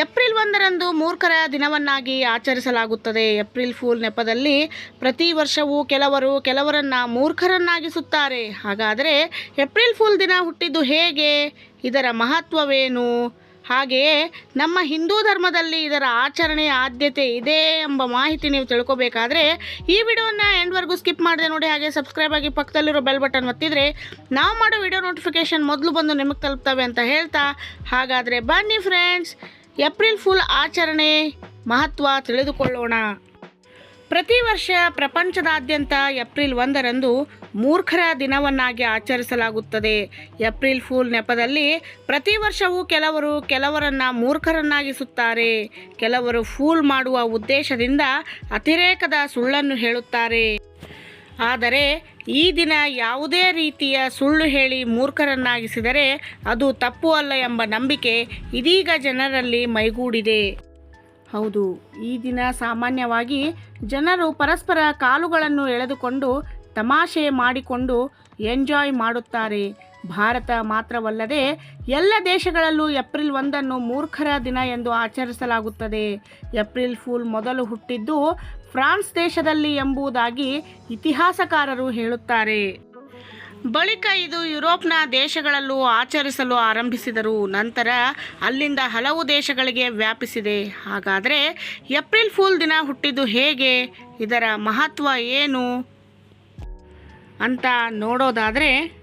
April ಒಂದರಂದು ಮೂರ್ಖರ ದಿನವನ್ನಾಗಿ ಆಚರಿಸಲಾಗುತ್ತದೆ. ಏಪ್ರಿಲ್ ಫೂಲ್ ನೆಪದಲ್ಲಿ ಪ್ರತಿ ವರ್ಷವೂ ಕೆಲವರು ಕೆಲವರನ್ನ ಮೂರ್ಖರನ್ನಾಗಿಸುತ್ತಾರೆ. ಹಾಗಾದರೆ ಏಪ್ರಿಲ್ ಫೂಲ್ ದಿನ ಹುಟ್ಟಿದ್ದು ಹೇಗೆ? ಇದರ ಮಹತ್ವವೇನು? ಹಾಗೆಯೇ ನಮ್ಮ ಹಿಂದೂ ಧರ್ಮದಲ್ಲಿ ಇದರ ಆಚರಣೆಯ ಆದ್ಯತೆ ಇದೆ ಎಂಬ ಮಾಹಿತಿ ನೀವು ತಿಳ್ಕೊಬೇಕಾದ್ರೆ ಈ ವಿಡಿಯೋನ ಎಂಡ್ವರೆಗೂ ಸ್ಕಿಪ್ ಮಾಡಿದೆ ನೋಡಿ, ಹಾಗೆ ಸಬ್ಸ್ಕ್ರೈಬ್ ಆಗಿ ಪಕ್ಕದಲ್ಲಿರೋ ಬೆಲ್ ಬಟನ್ ಒತ್ತಿದ್ರೆ ನಾವು ಮಾಡೋ ವಿಡಿಯೋ ನೋಟಿಫಿಕೇಶನ್ ಮೊದಲು ಬಂದು ನಿಮಗೆ ತಲುಪ್ತವೆ ಅಂತ ಹೇಳ್ತಾ. ಹಾಗಾದರೆ ಬನ್ನಿ ಫ್ರೆಂಡ್ಸ್ ಏಪ್ರಿಲ್ ಫುಲ್ ಆಚರಣೆ ಮಹತ್ವ ತಿಳಿದುಕೊಳ್ಳೋಣ. ಪ್ರತಿ ವರ್ಷ ಪ್ರಪಂಚದಾದ್ಯಂತ ಏಪ್ರಿಲ್ ಒಂದರಂದು ಮೂರ್ಖರ ದಿನವನ್ನಾಗಿ ಆಚರಿಸಲಾಗುತ್ತದೆ. ಏಪ್ರಿಲ್ ಫೂಲ್ ನೆಪದಲ್ಲಿ ಪ್ರತಿ ವರ್ಷವೂ ಕೆಲವರು ಕೆಲವರನ್ನು ಮೂರ್ಖರನ್ನಾಗಿಸುತ್ತಾರೆ. ಕೆಲವರು ಫೂಲ್ ಮಾಡುವ ಉದ್ದೇಶದಿಂದ ಅತಿರೇಕದ ಸುಳ್ಳನ್ನು ಹೇಳುತ್ತಾರೆ. ಆದರೆ ಈ ದಿನ ಯಾವುದೇ ರೀತಿಯ ಸುಳ್ಳು ಹೇಳಿ ಮೂರ್ಖರನ್ನಾಗಿಸಿದರೆ ಅದು ತಪ್ಪು ಅಲ್ಲ ಎಂಬ ನಂಬಿಕೆ ಇದೀಗ ಜನರಲ್ಲಿ ಮೈಗೂಡಿದೆ. ಹೌದು, ಈ ದಿನ ಸಾಮಾನ್ಯವಾಗಿ ಜನರು ಪರಸ್ಪರ ಕಾಲುಗಳನ್ನು ಎಳೆದುಕೊಂಡು ತಮಾಷೆ ಮಾಡಿಕೊಂಡು ಎಂಜಾಯ್ ಮಾಡುತ್ತಾರೆ. ಭಾರತ ಮಾತ್ರವಲ್ಲದೆ ಎಲ್ಲ ದೇಶಗಳಲ್ಲೂ ಏಪ್ರಿಲ್ ಒಂದನ್ನು ಮೂರ್ಖರ ದಿನ ಎಂದು ಆಚರಿಸಲಾಗುತ್ತದೆ. ಏಪ್ರಿಲ್ ಫೂಲ್ ಮೊದಲು ಹುಟ್ಟಿದ್ದು ಫ್ರಾನ್ಸ್ ದೇಶದಲ್ಲಿ ಎಂಬುದಾಗಿ ಇತಿಹಾಸಕಾರರು ಹೇಳುತ್ತಾರೆ. ಬಳಿಕ ಇದು ಯುರೋಪ್ನ ದೇಶಗಳಲ್ಲೂ ಆಚರಿಸಲು ಆರಂಭಿಸಿದರು. ನಂತರ ಅಲ್ಲಿಂದ ಹಲವು ದೇಶಗಳಿಗೆ ವ್ಯಾಪಿಸಿದೆ. ಹಾಗಾದರೆ ಏಪ್ರಿಲ್ ಫೂಲ್ ದಿನ ಹುಟ್ಟಿದ್ದು ಹೇಗೆ? ಇದರ ಮಹತ್ವ ಏನು? ಅಂತ ನೋಡೋದಾದರೆ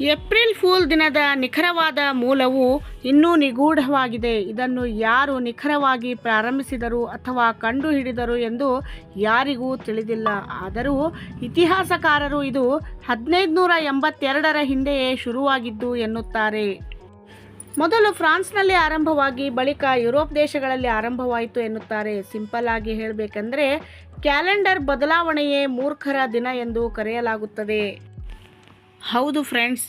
ಏಪ್ರಿಲ್ ಫೂಲ್ ದಿನದ ನಿಖರವಾದ ಮೂಲವು ಇನ್ನೂ ನಿಗೂಢವಾಗಿದೆ. ಇದನ್ನು ಯಾರು ನಿಖರವಾಗಿ ಪ್ರಾರಂಭಿಸಿದರು ಅಥವಾ ಕಂಡುಹಿಡಿದರು ಎಂದು ಯಾರಿಗೂ ತಿಳಿದಿಲ್ಲ. ಆದರೂ ಇತಿಹಾಸಕಾರರು ಇದು ಹದಿನೈದು ನೂರ ಎಂಬತ್ತೆರಡರ ಹಿಂದೆಯೇ ಶುರುವಾಗಿದ್ದು ಎನ್ನುತ್ತಾರೆ. ಮೊದಲು ಫ್ರಾನ್ಸ್ನಲ್ಲಿ ಆರಂಭವಾಗಿ ಬಳಿಕ ಯುರೋಪ್ ದೇಶಗಳಲ್ಲಿ ಆರಂಭವಾಯಿತು ಎನ್ನುತ್ತಾರೆ. ಸಿಂಪಲ್ ಆಗಿ ಹೇಳಬೇಕೆಂದರೆ ಕ್ಯಾಲೆಂಡರ್ ಬದಲಾವಣೆಯೇ ಮೂರ್ಖರ ದಿನ ಎಂದು ಕರೆಯಲಾಗುತ್ತದೆ. ಹೌದು ಫ್ರೆಂಡ್ಸ್.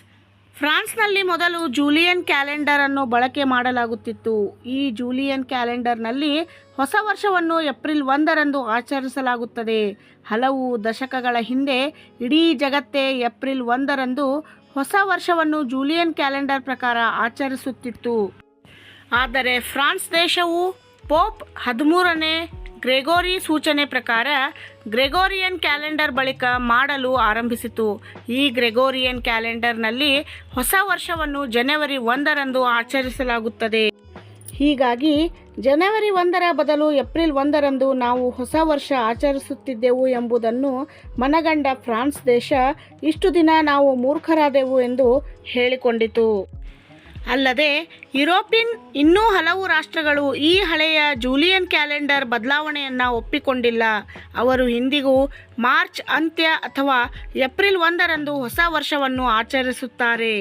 ಫ್ರಾನ್ಸ್ನಲ್ಲಿ ಮೊದಲು ಜೂಲಿಯನ್ ಕ್ಯಾಲೆಂಡರ್ ಅನ್ನು ಬಳಕೆ ಮಾಡಲಾಗುತ್ತಿತ್ತು. ಈ ಜೂಲಿಯನ್ ಕ್ಯಾಲೆಂಡರ್ನಲ್ಲಿ ಹೊಸ ವರ್ಷವನ್ನು ಏಪ್ರಿಲ್ ಒಂದರಂದು ಆಚರಿಸಲಾಗುತ್ತದೆ. ಹಲವು ದಶಕಗಳ ಹಿಂದೆ ಇಡೀ ಜಗತ್ತೇ ಏಪ್ರಿಲ್ ಒಂದರಂದು ಹೊಸ ವರ್ಷವನ್ನು ಜೂಲಿಯನ್ ಕ್ಯಾಲೆಂಡರ್ ಪ್ರಕಾರ ಆಚರಿಸುತ್ತಿತ್ತು. ಆದರೆ ಫ್ರಾನ್ಸ್ ದೇಶವು ಪೋಪ್ ಹದಿಮೂರನೇ ಗ್ರೆಗೋರಿ ಸೂಚನೆ ಪ್ರಕಾರ ಗ್ರೆಗೋರಿಯನ್ ಕ್ಯಾಲೆಂಡರ್ ಬಳಿಕ ಮಾಡಲು ಆರಂಭಿಸಿತು. ಈ ಗ್ರೆಗೋರಿಯನ್ ಕ್ಯಾಲೆಂಡರ್ನಲ್ಲಿ ಹೊಸ ವರ್ಷವನ್ನು ಜನವರಿ ಒಂದರಂದು ಆಚರಿಸಲಾಗುತ್ತದೆ. ಹೀಗಾಗಿ ಜನವರಿ ಒಂದರ ಬದಲು ಏಪ್ರಿಲ್ ಒಂದರಂದು ನಾವು ಹೊಸ ವರ್ಷ ಆಚರಿಸುತ್ತಿದ್ದೆವು ಎಂಬುದನ್ನು ಮನಗಂಡ ಫ್ರಾನ್ಸ್ ದೇಶ ಇಷ್ಟು ದಿನ ನಾವು ಮೂರ್ಖರಾದೆವು ಎಂದು ಹೇಳಿಕೊಂಡಿತು. ಅಲ್ಲದೆ ಯುರೋಪಿಯನ್ ಇನ್ನೂ ಹಲವು ರಾಷ್ಟ್ರಗಳು ಈ ಹಳೆಯ ಜೂಲಿಯನ್ ಕ್ಯಾಲೆಂಡರ್ ಬದಲಾವಣೆಯನ್ನು ಒಪ್ಪಿಕೊಂಡಿಲ್ಲ. ಅವರು ಇಂದಿಗೂ ಮಾರ್ಚ್ ಅಂತ್ಯ ಅಥವಾ ಏಪ್ರಿಲ್ ಒಂದರಂದು ಹೊಸ ವರ್ಷವನ್ನು ಆಚರಿಸುತ್ತಾರೆ.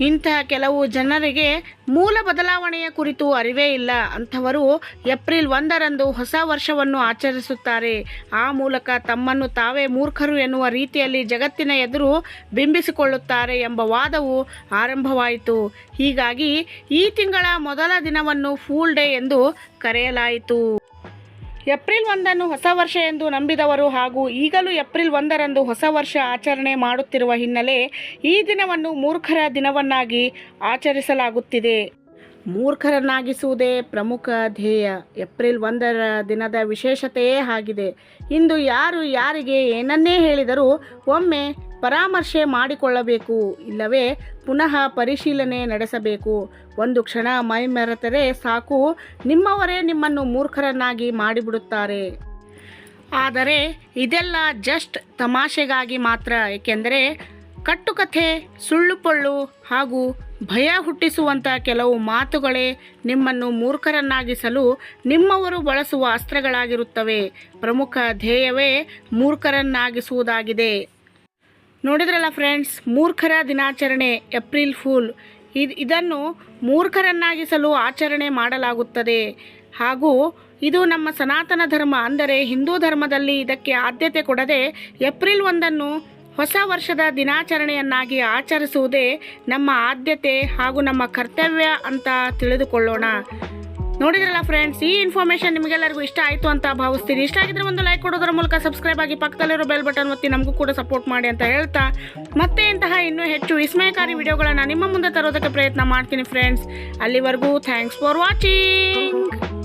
ಇಂತಹ ಕೆಲವು ಜನರಿಗೆ ಮೂಲ ಬದಲಾವಣೆಯ ಕುರಿತು ಅರಿವೇ ಇಲ್ಲ. ಅಂಥವರು ಏಪ್ರಿಲ್ ಒಂದರಂದು ಹೊಸ ವರ್ಷವನ್ನು ಆಚರಿಸುತ್ತಾರೆ. ಆ ಮೂಲಕ ತಮ್ಮನ್ನು ತಾವೇ ಮೂರ್ಖರು ಎನ್ನುವ ರೀತಿಯಲ್ಲಿ ಜಗತ್ತಿನ ಎದುರು ಬಿಂಬಿಸಿಕೊಳ್ಳುತ್ತಾರೆ ಎಂಬ ವಾದವು ಆರಂಭವಾಯಿತು. ಹೀಗಾಗಿ ಈ ತಿಂಗಳ ಮೊದಲ ದಿನವನ್ನು ಫೂಲ್ ಡೇ ಎಂದು ಕರೆಯಲಾಯಿತು. ಏಪ್ರಿಲ್ ಒಂದನ್ನು ಹೊಸ ವರ್ಷ ಎಂದು ನಂಬಿದವರು ಹಾಗೂ ಈಗಲೂ ಏಪ್ರಿಲ್ ಒಂದರಂದು ಹೊಸ ವರ್ಷ ಆಚರಣೆ ಮಾಡುತ್ತಿರುವ ಹಿನ್ನೆಲೆ ಈ ದಿನವನ್ನು ಮೂರ್ಖರ ದಿನವನ್ನಾಗಿ ಆಚರಿಸಲಾಗುತ್ತಿದೆ. ಮೂರ್ಖರನ್ನಾಗಿಸುವುದೇ ಪ್ರಮುಖ ಧ್ಯೇಯ. ಏಪ್ರಿಲ್ ಒಂದರ ದಿನದ ವಿಶೇಷತೆಯೇ ಆಗಿದೆ. ಇಂದು ಯಾರು ಯಾರಿಗೆ ಏನನ್ನೇ ಹೇಳಿದರೂ ಒಮ್ಮೆ ಪರಾಮರ್ಶೆ ಮಾಡಿಕೊಳ್ಳಬೇಕು, ಇಲ್ಲವೇ ಪುನಃ ಪರಿಶೀಲನೆ ನಡೆಸಬೇಕು. ಒಂದು ಕ್ಷಣ ಮೈ ಮೆರೆತರೆ ಸಾಕು, ನಿಮ್ಮವರೇ ನಿಮ್ಮನ್ನು ಮೂರ್ಖರನ್ನಾಗಿ ಮಾಡಿಬಿಡುತ್ತಾರೆ. ಆದರೆ ಇದೆಲ್ಲ ಜಸ್ಟ್ ತಮಾಷೆಗಾಗಿ ಮಾತ್ರ, ಏಕೆಂದರೆ ಕಟ್ಟುಕಥೆ ಸುಳ್ಳು ಪೊಳ್ಳು ಹಾಗೂ ಭಯ ಹುಟ್ಟಿಸುವಂಥ ಕೆಲವು ಮಾತುಗಳೇ ನಿಮ್ಮನ್ನು ಮೂರ್ಖರನ್ನಾಗಿಸಲು ನಿಮ್ಮವರು ಬಳಸುವ ಅಸ್ತ್ರಗಳಾಗಿರುತ್ತವೆ. ಪ್ರಮುಖ ಧ್ಯೇಯವೇ ಮೂರ್ಖರನ್ನಾಗಿಸುವುದಾಗಿದೆ. ನೋಡಿದ್ರಲ್ಲ ಫ್ರೆಂಡ್ಸ್ ಮೂರ್ಖರ ದಿನಾಚರಣೆ, ಏಪ್ರಿಲ್ ಫೂಲ್. ಇದು, ಇದನ್ನು ಮೂರ್ಖರನ್ನಾಗಿಸಲು ಆಚರಣೆ ಮಾಡಲಾಗುತ್ತದೆ. ಹಾಗೂ ಇದು ನಮ್ಮ ಸನಾತನ ಧರ್ಮ ಅಂದರೆ ಹಿಂದೂ ಧರ್ಮದಲ್ಲಿ ಇದಕ್ಕೆ ಆದ್ಯತೆ ಕೊಡದೆ ಏಪ್ರಿಲ್ ಒಂದನ್ನು ಹೊಸ ವರ್ಷದ ದಿನಾಚರಣೆಯನ್ನಾಗಿ ಆಚರಿಸುವುದೇ ನಮ್ಮ ಆದ್ಯತೆ ಹಾಗೂ ನಮ್ಮ ಕರ್ತವ್ಯ ಅಂತ ತಿಳಿದುಕೊಳ್ಳೋಣ. ನೋಡಿದ್ರಲ್ಲ ಫ್ರೆಂಡ್ಸ್ ಈ ಇನ್ಫಾರ್ಮೇಷನ್ ನಿಮಗೆಲ್ಲರಿಗೂ ಇಷ್ಟ ಆಯಿತು ಅಂತ ಭಾವಿಸ್ತೀನಿ. ಇಷ್ಟ ಆಗಿದ್ರೆ ಒಂದು ಲೈಕ್ ಕೊಡೋದ್ರ ಮೂಲಕ ಸಬ್ಸ್ಕ್ರೈಬ್ ಆಗಿ ಪಕ್ಕದಲ್ಲಿರೋ ಬೆಲ್ ಬಟನ್ ಒತ್ತಿ ನಮಗೂ ಕೂಡ ಸಪೋರ್ಟ್ ಮಾಡಿ ಅಂತ ಹೇಳ್ತಾ, ಮತ್ತೆ ಇಂತಹ ಇನ್ನೂ ಹೆಚ್ಚು ವಿಸ್ಮಯಕಾರಿ ವಿಡಿಯೋಗಳನ್ನು ನಿಮ್ಮ ಮುಂದೆ ತರೋದಕ್ಕೆ ಪ್ರಯತ್ನ ಮಾಡ್ತೀನಿ ಫ್ರೆಂಡ್ಸ್ ಅಲ್ಲಿವರೆಗೂ ಥ್ಯಾಂಕ್ಸ್ ಫಾರ್ ವಾಚಿಂಗ್